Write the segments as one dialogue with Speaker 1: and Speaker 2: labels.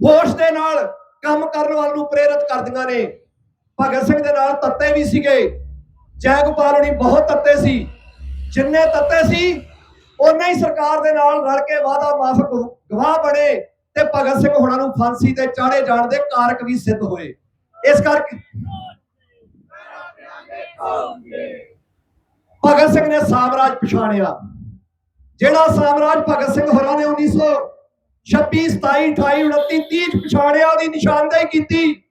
Speaker 1: ਹੋਸ਼ ਦੇ ਨਾਲ ਕੰਮ ਕਰਨ ਵਾਲ ਨੂੰ ਪ੍ਰੇਰਿਤ ਕਰਦੀਆਂ ਨੇ। ਭਗਤ ਸਿੰਘ ਦੇ ਨਾਲ ਤੱਤੇ ਵੀ ਸੀਗੇ। ਜੈ ਗੋਪਾਲ ਹੁਣੀ ਬਹੁਤ ਤੱਤੇ ਸੀ। ਜਿੰਨੇ ਤੱਤੇ ਸੀ ਉਹਨੇ ਹੀ ਸਰਕਾਰ ਦੇ ਨਾਲ ਰਲ ਕੇ ਵਾਦਾ ਮਾਫਕ ਗਵਾਹ ਬਣੇ ਤੇ ਭਗਤ ਸਿੰਘ ਹੁਣਾਂ ਨੂੰ ਫਾਂਸੀ ਤੇ ਚਾੜੇ ਜਾਣ ਦੇ ਕਾਰਕ ਵੀ ਸਿੱਧ ਹੋਏ। ਇਸ ਕਰਕੇ ਭਗਤ ਸਿੰਘ ਨੇ ਸਾਮਰਾਜ ਪਛਾਣਿਆ। ਜਿਹੜਾ ਸਾਮਰਾਜ ਭਗਤ ਸਿੰਘ ਹੋਰਾਂ ਨੇ 1926 27 28 29 30 ਚ ਪਛਾਣਿਆ, ਉਹਦੀ ਨਿਸ਼ਾਨਦੇਹੀ ਕੀਤੀ।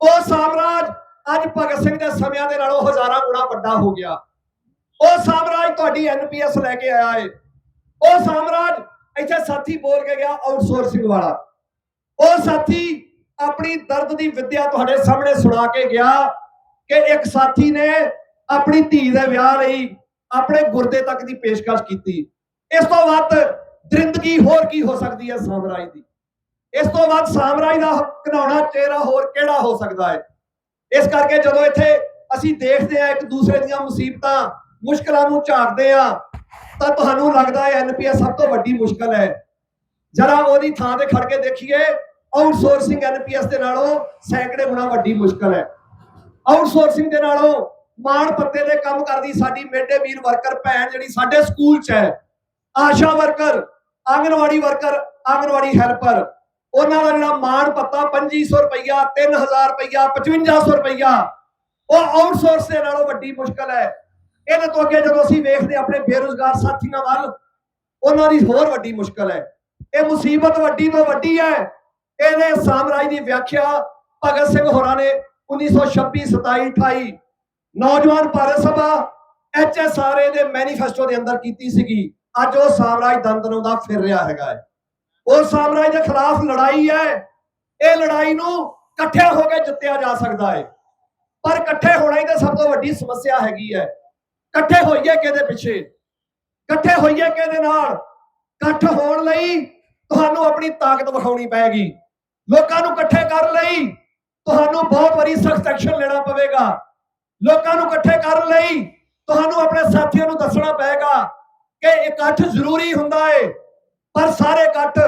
Speaker 1: ਉਹ ਸਾਮਰਾਜ ਅੱਜ ਭਗਤ ਸਿੰਘ ਦੇ ਸਮਿਆਂ ਦੇ ਨਾਲੋਂ ਹਜ਼ਾਰਾਂ ਗੁਣਾ ਵੱਡਾ ਹੋ ਗਿਆ। ਉਹ ਸਾਮਰਾਜ ਤੁਹਾਡੀ ਐਨਪੀਐਸ ਲੈ ਕੇ ਆਇਆ ਏ। ਉਹ ਸਾਮਰਾਜ ਇੱਥੇ ਸਾਥੀ ਬੋਲ ਕੇ ਗਿਆ ਆਊਟਸੋਰਸਿੰਗ ਵਾਲਾ। ਉਹ ਸਾਥੀ ਆਪਣੀ ਦਰਦ ਦੀ ਵਿਦਿਆ ਤੁਹਾਡੇ ਸਾਹਮਣੇ ਸੁਣਾ ਕੇ ਗਿਆ ਕਿ ਇੱਕ ਸਾਥੀ ਨੇ ਆਪਣੀ ਧੀ ਦੇ ਵਿਆਹ ਲਈ ਆਪਣੇ ਗੁਰਦੇ ਤੱਕ ਦੀ ਪੇਸ਼ਕਸ਼ ਕੀਤੀ। ਇਸ ਤੋਂ ਵੱਧ ਦਰਿੰਦਗੀ ਹੋਰ ਕੀ ਹੋ ਸਕਦੀ ਹੈ ਸਾਮਰਾਜ ਦੀ? ਇਸ ਤੋਂ ਬਾਅਦ ਸਾਮਰਾਜ ਦਾ ਘਨਾਉਣਾ ਚਿਹਰਾ ਹੋਰ ਕਿਹੜਾ ਹੋ ਸਕਦਾ ਹੈ? ਇਸ ਕਰਕੇ ਜਦੋਂ ਇੱਥੇ ਅਸੀਂ ਦੇਖਦੇ ਆ ਇੱਕ ਦੂਸਰੇ ਦੀਆਂ ਮੁਸੀਬਤਾਂ, ਮੁਸ਼ਕਲਾਂ ਨੂੰ ਝਾਕਦੇ ਆ ਤਾਂ ਤੁਹਾਨੂੰ ਲੱਗਦਾ ਹੈ ਐਨਪੀਐਸ ਸਭ ਤੋਂ ਵੱਡੀ ਮੁਸ਼ਕਲ ਹੈ। ਜਰਾ ਉਹਦੀ ਥਾਂ ਤੇ ਖੜ ਕੇ ਦੇਖੀਏ, ਆਊਟਸੋਰਸਿੰਗ ਐਨਪੀਐਸ ਦੇ ਨਾਲੋਂ ਸੈਂਕੜੇ ਗੁਣਾ ਵੱਡੀ ਮੁਸ਼ਕਲ ਹੈ। ਆਊਟਸੋਰਸਿੰਗ ਦੇ ਨਾਲੋਂ ਮਾਣ ਪੱਤੇ ਦੇ ਕੰਮ ਕਰਦੀ ਸਾਡੀ ਮਿਡ ਡੇ ਮੀਲ ਵਰਕਰ ਭੈਣ ਜਿਹੜੀ ਸਾਡੇ ਸਕੂਲ 'ਚ ਹੈ, ASHA worker. Anganwadi worker, anganwadi helper, ਉਹਨਾਂ ਦਾ ਜਿਹੜਾ ਮਾਣ ਪੱਤਾ 2500 ਰੁਪਈਆ 3000 ਰੁਪਈਆ 5500 ਰੁਪਈਆ, ਉਹ ਆਊਟਸੋਰਸ ਦੇ ਨਾਲੋਂ ਵੱਡੀ ਮੁਸ਼ਕਲ ਹੈ। ਇਹਦੇ ਤੋਂ ਅੱਗੇ ਜਦੋਂ ਅਸੀਂ ਵੇਖਦੇ ਹਾਂ ਆਪਣੇ ਬੇਰੁਜ਼ਗਾਰ ਸਾਥੀਆਂ ਵੱਲ, ਉਹਨਾਂ ਦੀ ਹੋਰ ਵੱਡੀ ਮੁਸ਼ਕਲ ਹੈ। ਇਹ ਮੁਸੀਬਤ ਵੱਡੀ ਤੋਂ ਵੱਡੀ ਹੈ। ਇਹਦੇ ਸਾਮਰਾਜ ਦੀ ਵਿਆਖਿਆ ਭਗਤ ਸਿੰਘ ਹੋਰਾਂ ਨੇ 1926 27 28 ਨੌਜਵਾਨ ਭਾਰਤ ਸਭਾ ਐਚਐਸਆਰਏ ਦੇ ਮੈਨੀਫੈਸਟੋ ਦੇ ਅੰਦਰ ਕੀਤੀ ਸੀਗੀ। ਅੱਜ ਉਹ ਸਾਮਰਾਜ ਦੰਦਨੋਂ ਦਾ ਫਿਰ ਰਿਹਾ ਹੈਗਾ ਹੈ। ਉਹ ਸਾਮਰਾਜ ਦੇ ਖਿਲਾਫ ਲੜਾਈ ਹੈ। ਇਹ ਲੜਾਈ ਨੂੰ ਇਕੱਠੇ ਹੋ ਕੇ ਜਿੱਤਿਆ ਜਾ ਸਕਦਾ ਹੈ। ਪਰ ਇਕੱਠੇ ਹੋਣਾ ਹੀ ਤਾਂ ਸਭ ਤੋਂ ਵੱਡੀ ਸਮੱਸਿਆ ਹੈਗੀ ਹੈ। ਇਕੱਠੇ ਹੋਈਏ ਕਿਹਦੇ ਪਿੱਛੇ? ਇਕੱਠੇ ਹੋਈਏ ਕਿਹਦੇ ਨਾਲ? ਇਕੱਠ ਹੋਣ ਲਈ ਤੁਹਾਨੂੰ ਆਪਣੀ ਤਾਕਤ ਵਿਖਾਉਣੀ ਪਏਗੀ ਲੋਕਾਂ ਨੂੰ ਇਕੱਠੇ ਕਰਨ ਲਈ ਤੁਹਾਨੂੰ ਬਹੁਤ ਵਾਰੀ ਸਖਤ ਐਕਸ਼ਨ ਲੈਣਾ ਪਵੇਗਾ। ਲੋਕਾਂ ਨੂੰ ਇਕੱਠੇ ਕਰਨ ਲਈ ਤੁਹਾਨੂੰ ਆਪਣੇ ਸਾਥੀਆਂ ਨੂੰ ਦੱਸਣਾ ਪਏਗਾ ਕਿ ਇਕੱਠ ਜ਼ਰੂਰੀ ਹੁੰਦਾ ਏ, ਪਰ ਸਾਰੇ ਇਕੱਠ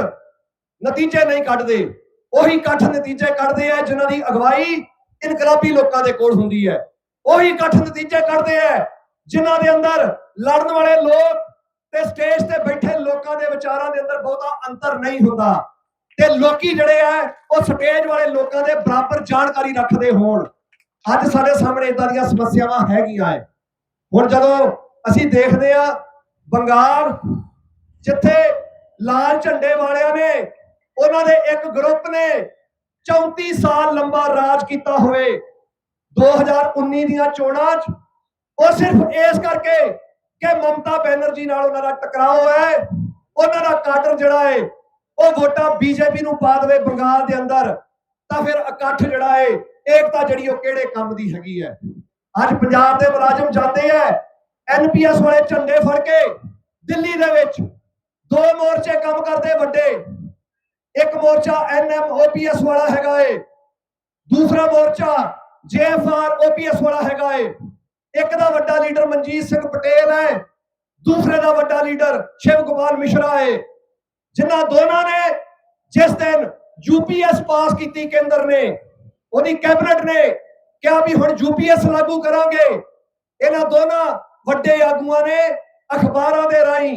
Speaker 1: ਨਤੀਜੇ ਨਹੀਂ ਕੱਢਦੇ। ਉਹੀ ਇਕੱਠ ਨਤੀਜੇ ਕੱਢਦੇ ਆ ਜਿਨ੍ਹਾਂ ਦੀ ਅਗਵਾਈ ਇਨਕਲਾਬੀ ਲੋਕਾਂ ਦੇ ਕੋਲ ਹੁੰਦੀ ਹੈ। ਉਹੀ ਇਕੱਠ ਨਤੀਜੇ ਕੱਢਦੇ ਆ ਜਿਨ੍ਹਾਂ ਦੇ ਅੰਦਰ ਲੜਨ ਵਾਲੇ ਲੋਕ ਤੇ ਸਟੇਜ ਤੇ ਬੈਠੇ ਲੋਕਾਂ ਦੇ ਵਿਚਾਰਾਂ ਦੇ ਅੰਦਰ ਬਹੁਤਾ ਅੰਤਰ ਨਹੀਂ ਹੁੰਦਾ। ਤੇ ਲੋਕੀ ਜਿਹੜੇ ਆ, ਉਹ ਸਟੇਜ ਵਾਲੇ ਲੋਕਾਂ ਦੇ ਬਰਾਬਰ ਜਾਣਕਾਰੀ ਰੱਖਦੇ ਹੋਣ। ਅੱਜ ਸਾਡੇ ਸਾਹਮਣੇ ਇਦਾਂ ਦੀਆਂ ਸਮੱਸਿਆਵਾਂ ਹੈਗੀਆਂ ਐ ਹੁਣ ਜਦੋਂ ਅਸੀਂ ਦੇਖਦੇ ਆ ਬੰਗਾਲ ਜਿੱਥੇ ਲਾਲ ਝੰਡੇ ਵਾਲਿਆਂ ਨੇ ਉਹਨਾਂ ਦੇ ਇੱਕ ਗਰੁੱਪ ਨੇ 34 ਸਾਲ ਲੰਬਾ ਰਾਜ ਕੀਤਾ ਹੋਵੇ। 2019 ਦੀਆਂ ਚੋਣਾਂ 'ਚ ਉਹ ਸਿਰਫ ਇਸ ਕਰਕੇ ਕਿ ਮਮਤਾ ਬੈਨਰਜੀ ਨਾਲ ਉਹਨਾਂ ਦਾ ਟਕਰਾਓ ਹੈ। ਉਹਨਾਂ ਦਾ ਕਾਡਰ ਜਿਹੜਾ ਹੈ, ਉਹ ਵੋਟਾਂ ਬੀਜੇਪੀ ਨੂੰ ਪਾ ਦੇਵੇ ਬੰਗਾਲ ਦੇ ਅੰਦਰ, ਤਾਂ ਫਿਰ ਇਕੱਠ ਜਿਹੜਾ ਹੈ, ਏਕਤਾ ਜਿਹੜੀ ਉਹ ਕਿਹੜੇ ਕੰਮ ਦੀ ਹੈਗੀ ਹੈ? ਅੱਜ ਪੰਜਾਬ ਦੇ ਮੁਲਾਜ਼ਮ ਜਾਂਦੇ ਐ ਐਨਪੀਐਸ ਵਾਲੇ ਝੰਡੇ ਫੜ ਕੇ ਦਿੱਲੀ ਦੇ ਵਿੱਚ ਦੋ ਮੋਰਚੇ ਕੰਮ ਕਰਦੇ ਵੱਡੇ। ਇੱਕ ਮੋਰਚਾ ਐਨਐਮਓਪੀਐਸ ਵਾਲਾ ਹੈਗਾ ਏ। ਦੂਸਰਾ ਮੋਰਚਾ ਜੇਐਫਆਰ ਓਪੀਐਸ ਵਾਲਾ ਹੈਗਾ ਏ। ਇੱਕ ਦਾ ਵੱਡਾ ਲੀਡਰ ਮਨਜੀਤ ਸਿੰਘ ਪਟੇਲ ਹੈ। ਦੂਸਰੇ ਦਾ ਵੱਡਾ ਲੀਡਰ ਸ਼ਿਵ ਕੁਮਾਰ ਮਿਸ਼ਰਾ ਹੈ ਜਿਨ੍ਹਾਂ ਦੋਨਾਂ ਨੇ ਜਿਸ ਦਿਨ ਯੂਪੀਐਸ ਪਾਸ ਕੀਤੀ ਕੇਂਦਰ ਨੇ, ਉਹਦੀ ਕੈਬਨਿਟ ਨੇ ਕਿਹਾ ਵੀ ਹੁਣ ਯੂਪੀਐਸ ਲਾਗੂ ਕਰਾਂਗੇ। ਇਹਨਾਂ ਦੋਨਾਂ ਵੱਡੇ ਆਗੂਆਂ ਨੇ ਅਖਬਾਰਾਂ ਦੇ ਰਾਹੀਂ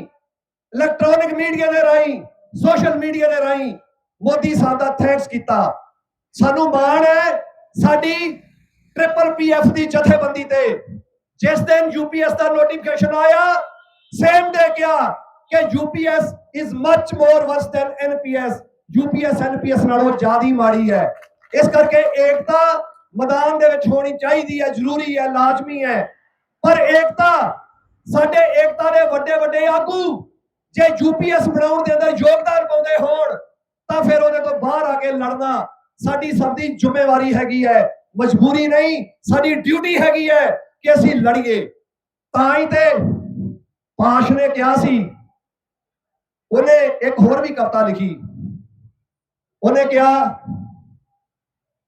Speaker 1: ਇਲੈਕਟ੍ਰੋਨਿਕ ਮੀਡੀਆ ਦੇ ਰਾਹੀਂ ਸੋਸ਼ਲ ਮੀਡੀਆ ਦੇ ਰਾਹੀਂ ਮੋਦੀ ਸਾਹਿਬ ਦਾ ਥੈਂਕਸ ਕੀਤਾ। ਸਾਨੂੰ ਮਾਣ ਹੈ ਸਾਡੀ ਟ੍ਰਿਪਲ ਪੀਐਫ ਦੀ ਜਥੇਬੰਦੀ ਤੇ। ਜਿਸ ਦਿਨ ਯੂਪੀਐਸ ਦਾ ਨੋਟੀਫਿਕੇਸ਼ਨ ਆਇਆ ਸੇਮ ਡੇ ਕਿਹਾ ਕਿ UPS is much more worse than NPS UPS NPS ਨਾਲੋਂ ਜ਼ਿਆਦਾ ਮਾੜੀ ਹੈ। ਇਸ ਕਰਕੇ ਏਕਤਾ ਮੈਦਾਨ ਦੇ ਵਿੱਚ ਹੋਣੀ ਚਾਹੀਦੀ ਹੈ, ਜ਼ਰੂਰੀ ਹੈ, ਲਾਜ਼ਮੀ ਹੈ। ਪਰ ਏਕਤਾ ਸਾਡੇ ਏਕਤਾ ਦੇ ਵੱਡੇ ਵੱਡੇ ਆਗੂ ਜੇ ਯੂਪੀਐਸ ਬਣਾਉਣ ਦੇ ਅੰਦਰ ਯੋਗਦਾਨ ਪਾਉਂਦੇ ਹੋਣ, ਤਾਂ ਫਿਰ ਉਹਦੇ ਤੋਂ ਬਾਹਰ ਆ ਕੇ ਲੜਨਾ ਸਾਡੀ ਸਭ ਦੀ ਜ਼ਿੰਮੇਵਾਰੀ ਹੈਗੀ ਹੈ। ਮਜਬੂਰੀ ਨਹੀਂ, ਸਾਡੀ ਡਿਊਟੀ ਹੈਗੀ ਹੈ ਕਿ ਅਸੀਂ ਲੜੀਏ। ਤਾਂ ਹੀ ਤੇ ਪਾਸ਼ ਨੇ ਕਿਹਾ ਸੀ, ਉਹਨੇ ਇੱਕ ਹੋਰ ਵੀ ਕਵਿਤਾ ਲਿਖੀ। ਉਹਨੇ ਕਿਹਾ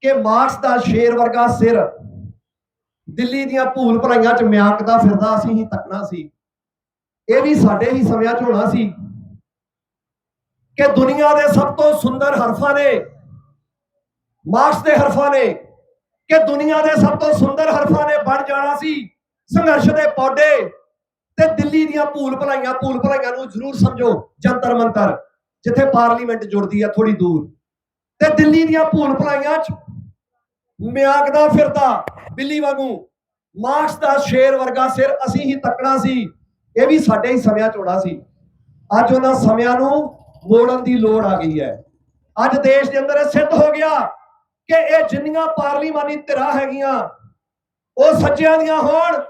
Speaker 1: ਕਿ ਮਾਰਕਸ ਦਾ ਸ਼ੇਰ ਵਰਗਾ ਸਿਰ ਦਿੱਲੀ ਦੀਆਂ ਭੂਲ ਭਰਾਈਆਂ ਚ ਮਿਆਕਦਾ ਫਿਰਦਾ ਅਸੀਂ ਹੀ ਤੱਕਣਾ ਸੀ। ਇਹ ਵੀ ਸਾਡੇ ਹੀ ਸਮਿਆਂ 'ਚ ਹੋਣਾ ਸੀ ਕਿ ਦੁਨੀਆ ਦੇ ਸਭ ਤੋਂ ਸੁੰਦਰ ਹਰਫਾਂ ਨੇ ਮਾਰਕਸ ਦੇ ਹਰਫਾਂ ਨੇ, ਕਿ ਦੁਨੀਆ ਦੇ ਸਭ ਤੋਂ ਸੁੰਦਰ ਹਰਫਾਂ ਨੇ ਬਣ ਜਾਣਾ ਸੀ ਸੰਘਰਸ਼ ਦੇ ਪੌਡੇ ਤੇ ਦਿੱਲੀ ਦੀਆਂ ਭੂਲ ਭਲਾਈਆਂ ਭੂਲ ਭਲਾਈਆਂ ਨੂੰ ਜ਼ਰੂਰ ਸਮਝੋ, ਜੰਤਰ ਮੰਤਰ, ਜਿੱਥੇ ਪਾਰਲੀਮੈਂਟ ਜੁੜਦੀ ਆ ਥੋੜੀ ਦੂਰ। ਤੇ ਦਿੱਲੀ ਦੀਆਂ ਭੂਲ ਭਲਾਈਆਂ ਚ ਮਿਆਕਦਾ ਫਿਰਦਾ ਬਿੱਲੀ ਵਾਂਗੂ। ਮਾਰਕਸ ਦਾ ਸ਼ੇਰ ਵਰਗਾ ਸਿਰ ਅਸੀਂ ਹੀ ਤੱਕਣਾ ਸੀ। ਇਹ ਵੀ ਸਾਡੇ ਹੀ ਸਮਿਆਂ ਚੋੜਾ ਸੀ। ਅੱਜ ਉਹਨਾਂ ਸਮਿਆਂ ਨੂੰ ਮੋੜਨ ਦੀ ਲੋੜ ਆ ਗਈ ਹੈ। ਅੱਜ ਦੇਸ਼ ਦੇ ਅੰਦਰ ਸਿੱਧ ਹੋ ਗਿਆ ਕਿ ਇਹ ਜਿੰਨੀਆਂ ਪਾਰਲੀਮਾਨੀ ਧਿਰਾਂ ਹੈਗੀਆਂ, ਉਹ ਸੱਜਿਆਂ ਦੀਆਂ ਹੋਣ,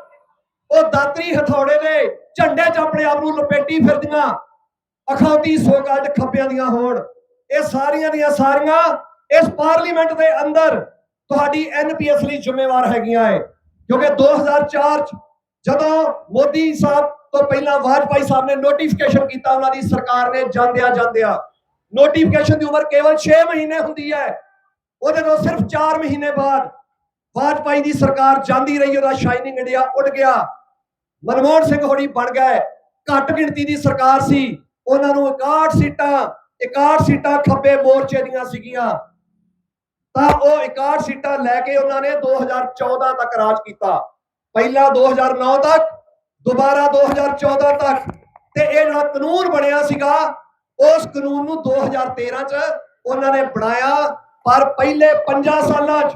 Speaker 1: ਉਹ ਦਾਤਰੀ ਹਥੌੜੇ ਦੇ ਝੰਡੇ 'ਚ ਆਪਣੇ ਆਪ ਨੂੰ ਲਪੇਟੀ ਫਿਰਦੀਆਂ ਅਖੌਤੀ ਸੋਕਾਲਡ ਖੱਬਿਆਂ ਦੀਆਂ ਹੋਣ। ਇਹ ਸਾਰੀਆਂ ਦੀਆਂ ਸਾਰੀਆਂ ਇਸ ਪਾਰਲੀਮੈਂਟ ਦੇ ਅੰਦਰ ਤੁਹਾਡੀ ਐਨਪੀਐਸ ਲਈ ਜ਼ਿੰਮੇਵਾਰ ਹੈਗੀਆਂ ਹੈ ਕਿਉਂਕਿ 2004 ਚ ਜਦੋਂ ਮੋਦੀ ਸਾਹਿਬ ਤੋਂ ਪਹਿਲਾਂ ਵਾਜਪਾਈ ਸਾਹਿਬ ਨੇ ਨੋਟੀਫਿਕੇਸ਼ਨ ਕੀਤਾ, ਉਹਨਾਂ ਦੀ ਸਰਕਾਰ ਨੇ ਜਾਂਦਿਆਂ ਜਾਂਦਿਆਂ ਨੋਟੀਫਿਕੇਸ਼ਨ ਦੀ ਉਮਰ ਕੇਵਲ 6 ਮਹੀਨੇ ਹੁੰਦੀ ਹੈ ਉਹਦੇ ਤੋਂ ਸਿਰਫ 4 ਮਹੀਨੇ ਬਾਅਦ ਵਾਜਪਾਈ ਦੀ ਸਰਕਾਰ ਜਾਂਦੀ ਰਹੀ, ਉਹਦਾ ਸ਼ਾਈਨਿੰਗ ਇੰਡੀਆ ਉੱਡ ਗਿਆ। ਮਨਮੋਹਨ ਸਿੰਘ ਹੋਣੀ ਬਣ ਗਏ। ਘੱਟ ਗਿਣਤੀ ਦੀ ਸਰਕਾਰ ਸੀ। ਉਹਨਾਂ ਨੂੰ 61 ਸੀਟਾਂ 61 ਸੀਟਾਂ ਖੱਬੇ ਮੋਰਚੇ ਦੀਆਂ ਸੀਗੀਆਂ। ਤਾਂ ਉਹ 61 ਸੀਟਾਂ ਲੈ ਕੇ ਉਹਨਾਂ ਨੇ 2014 ਤੱਕ ਰਾਜ ਕੀਤਾ। ਪਹਿਲਾਂ 2009 ਤੱਕ, ਦੁਬਾਰਾ 2014 ਤੱਕ। ਤੇ ਇਹ ਜਿਹੜਾ ਕਾਨੂੰਨ ਬਣਿਆ ਸੀਗਾ, ਉਸ ਕਾਨੂੰਨ ਨੂੰ 2013 ਚ ਉਹਨਾਂ ਨੇ ਬਣਾਇਆ। ਪਰ ਪਹਿਲੇ 5 ਸਾਲਾਂ ਚ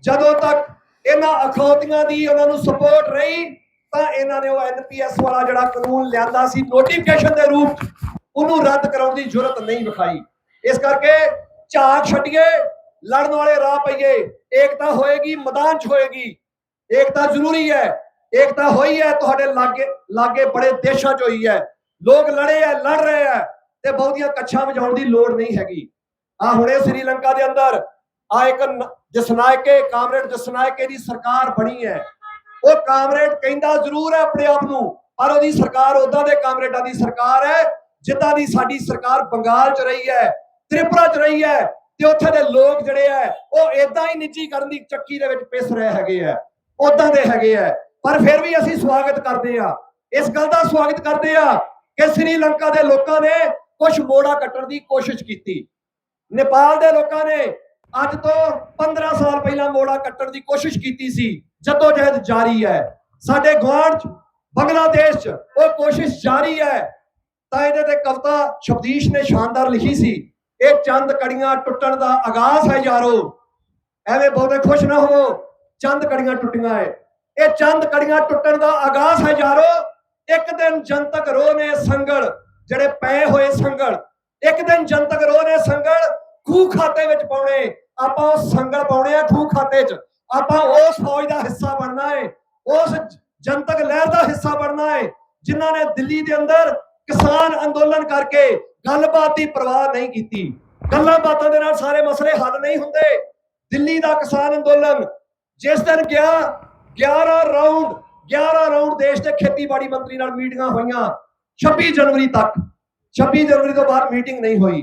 Speaker 1: ਜਦੋਂ ਤੱਕ ਇਹਨਾਂ ਅਖੌਤੀਆਂ ਦੀ ਉਹਨਾਂ ਨੂੰ ਸਪੋਰਟ ਰਹੀ, ਤਾਂ ਇਹਨਾਂ ਨੇ ਉਹ ਐਨਪੀਐਸ ਵਾਲਾ ਜਿਹੜਾ ਕਾਨੂੰਨ ਲਿਆਂਦਾ ਸੀ ਨੋਟੀਫਿਕੇਸ਼ਨ ਦੇ ਰੂਪ ਉਹਨੂੰ ਰੱਦ ਕਰਾਉਣ ਦੀ ਜ਼ਰੂਰਤ ਨਹੀਂ ਵਿਖਾਈ। ਇਸ ਕਰਕੇ ਝਾਕ ਛੱਡੀਏ ਲੜਨ ਵਾਲੇ ਰਾਹ ਪਈਏ। ਏਕਤਾ ਹੋਏਗੀ, ਮੈਦਾਨ 'ਚ ਹੋਏਗੀ। ਏਕਤਾ ਜ਼ਰੂਰੀ ਹੈ। ਏਕਤਾ ਹੋਈ ਹੈ, ਤੁਹਾਡੇ ਲਾਗੇ ਲਾਗੇ ਬੜੇ ਦੇਸ਼ਾਂ 'ਚ ਹੋਈ ਹੈ। ਲੋਕ ਲੜੇ ਹੈ, ਲੜ ਰਹੇ ਹੈ ਤੇ ਬਹੁਤੀਆਂ ਕੱਛਾਂ ਵਜਾਉਣ ਦੀ ਲੋੜ ਨਹੀਂ ਹੈਗੀ। ਆ ਹੁਣੇ ਸ੍ਰੀਲੰਕਾ ਦੇ ਅੰਦਰ ਆ ਇੱਕ ਜਸਨਾਇਕੇ, ਕਾਮਰੇਡ ਜਸਨਾਇਕੇ ਦੀ ਸਰਕਾਰ ਬਣੀ ਹੈ। ਉਹ ਕਾਮਰੇਡ ਕਹਿੰਦਾ ਜ਼ਰੂਰ ਹੈ ਆਪਣੇ ਆਪ ਨੂੰ, ਪਰ ਉਹਦੀ ਸਰਕਾਰ ਉਦਾਂ ਦੇ ਕਾਮਰੇਡਾਂ ਦੀ ਸਰਕਾਰ ਹੈ, ਜਿੱਦਾਂ ਦੀ ਸਾਡੀ ਸਰਕਾਰ ਬੰਗਾਲ 'ਚ ਰਹੀ ਹੈ, ਤ੍ਰਿਪੁਰਾ 'ਚ ਰਹੀ ਹੈ ਤੇ ਉੱਥੇ ਦੇ ਲੋਕ ਜਿਹੜੇ ਹੈ ਉਹ ਇਦਾਂ ਹੀ ਨਿੱਜੀ ਕਰਨ ਦੀ ਚੱਕੀ ਦੇ ਵਿੱਚ ਪਿਸ ਰਹੇ ਹੈਗੇ ਆ ਉਦਾਂ ਦੇ ਹੈਗੇ ਆ। ਪਰ ਫਿਰ ਵੀ ਅਸੀਂ ਸਵਾਗਤ ਕਰਦੇ ਆ। ਇਸ ਗੱਲ ਦਾ ਸਵਾਗਤ ਕਰਦੇ ਆ ਕਿ ਸ੍ਰੀਲੰਕਾ ਦੇ ਲੋਕਾਂ ਨੇ ਕੁਝ ਮੋੜਾ ਕੱਟਣ ਦੀ ਕੋਸ਼ਿਸ਼ ਕੀਤੀ। ਨੇਪਾਲ ਦੇ ਲੋਕਾਂ ਨੇ ਅੱਜ ਤੋਂ 15 ਸਾਲ ਪਹਿਲਾਂ ਮੋੜਾ ਕੱਟਣ ਦੀ ਕੋਸ਼ਿਸ਼ ਕੀਤੀ ਸੀ, ਜਦੋਂ ਜਹਿਦ ਜਾਰੀ ਹੈ। ਸਾਡੇ ਗੁਆਂਢ ਚ, ਬੰਗਲਾਦੇਸ਼ ਚ ਉਹ ਕੋਸ਼ਿਸ਼ ਜਾਰੀ ਹੈ। ਤਾਂ ਇਹਦੇ ਤੇ ਕਵਿਤਾ ਸ਼ਬਦੀਸ਼ ਨੇ ਸ਼ਾਨਦਾਰ ਲਿਖੀ ਸੀ। ਇਹ ਚੰਦ ਕੜੀਆਂ ਟੁੱਟਣ ਦਾ ਆਗਾਜ਼ ਹੈ ਯਾਰੋ। ਐਵੇਂ ਬਹੁਤੇ ਖੁਸ਼ ਨਾ ਹੋਵੋ, ਚੰਦ ਕੜੀਆਂ ਟੁੱਟੀਆਂ ਹੈ ਇਹ ਚੰਦ ਕੜੀਆਂ ਟੁੱਟਣ ਦਾ ਆਗਾਜ਼ ਹੈ ਯਾਰੋ। ਇੱਕ ਦਿਨ ਜਨਤਕ ਰੋਹ ਨੇ ਸੰਗਲ, ਜਿਹੜੇ ਪਏ ਹੋਏ ਸੰਗਲ। ਇੱਕ ਦਿਨ ਜਨਤਕ ਰੋਹ ਨੇ ਸੰਗਲ, ਖੂਹ ਖਾਤੇ ਵਿੱਚ ਪਾਉਣੇ। ਆਪਾਂ ਉਹ ਸੰਗਲ ਪਾਉਣੇ ਆ ਖੂਹ ਖਾਤੇ 'ਚ। ਆਪਾਂ ਉਸ ਫੌਜ ਦਾ ਹਿੱਸਾ ਬਣਨਾ ਹੈ ਉਸ ਜਨਤਕ ਲਹਿਰ ਦਾ ਹਿੱਸਾ ਬਣਨਾ ਹੈ ਜਿਨ੍ਹਾਂ ਨੇ ਦਿੱਲੀ ਦੇ ਅੰਦਰ ਕਿਸਾਨ ਅੰਦੋਲਨ ਕਰਕੇ ਗੱਲਬਾਤ ਦੀ ਪਰਵਾਹ ਨਹੀਂ ਕੀਤੀ। ਗੱਲਾਂ ਬਾਤਾਂ ਦੇ ਨਾਲ ਸਾਰੇ ਮਸਲੇ ਹੱਲ ਨਹੀਂ ਹੁੰਦੇ। ਦਿੱਲੀ ਦਾ ਕਿਸਾਨ ਅੰਦੋਲਨ ਜਿਸ ਦਿਨ ਗਿਆ 11 ਰਾਉਂਡ 11 ਰਾਉਂਡ ਦੇਸ਼ ਦੇ ਖੇਤੀਬਾੜੀ ਮੰਤਰੀ ਨਾਲ ਮੀਟਿੰਗਾਂ ਹੋਈਆਂ 26 ਜਨਵਰੀ ਤੱਕ। 26 ਜਨਵਰੀ ਤੋਂ ਬਾਅਦ ਮੀਟਿੰਗ ਨਹੀਂ ਹੋਈ।